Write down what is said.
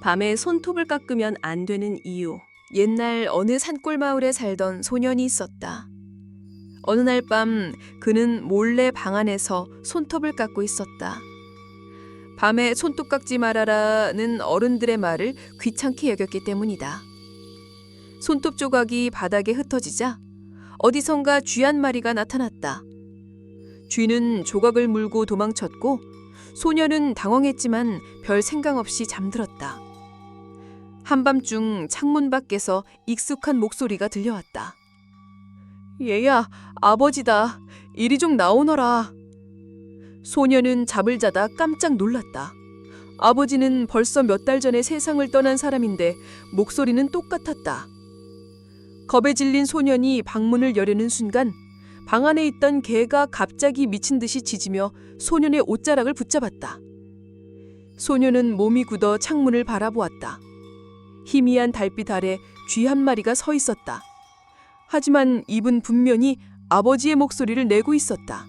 밤에 손톱을 깎으면 안 되는 이유. 옛날 어느 산골 마을에 살던 소년이 있었다. 어느 날 밤 그는 몰래 방 안에서 손톱을 깎고 있었다. 밤에 손톱 깎지 말아라는 어른들의 말을 귀찮게 여겼기 때문이다. 손톱 조각이 바닥에 흩어지자 어디선가 쥐 한 마리가 나타났다. 쥐는 조각을 물고 도망쳤고 소년은 당황했지만 별 생각 없이 잠들었다. 한밤중 창문 밖에서 익숙한 목소리가 들려왔다. 얘야, 아버지다. 이리 좀 나오너라. 소녀는 잠을 자다 깜짝 놀랐다. 아버지는 벌써 몇 달 전에 세상을 떠난 사람인데 목소리는 똑같았다. 겁에 질린 소년이 방문을 여려는 순간 방 안에 있던 개가 갑자기 미친 듯이 짖으며 소년의 옷자락을 붙잡았다. 소년은 몸이 굳어 창문을 바라보았다. 희미한 달빛 아래 쥐 한 마리가 서 있었다. 하지만 입은 분명히 아버지의 목소리를 내고 있었다.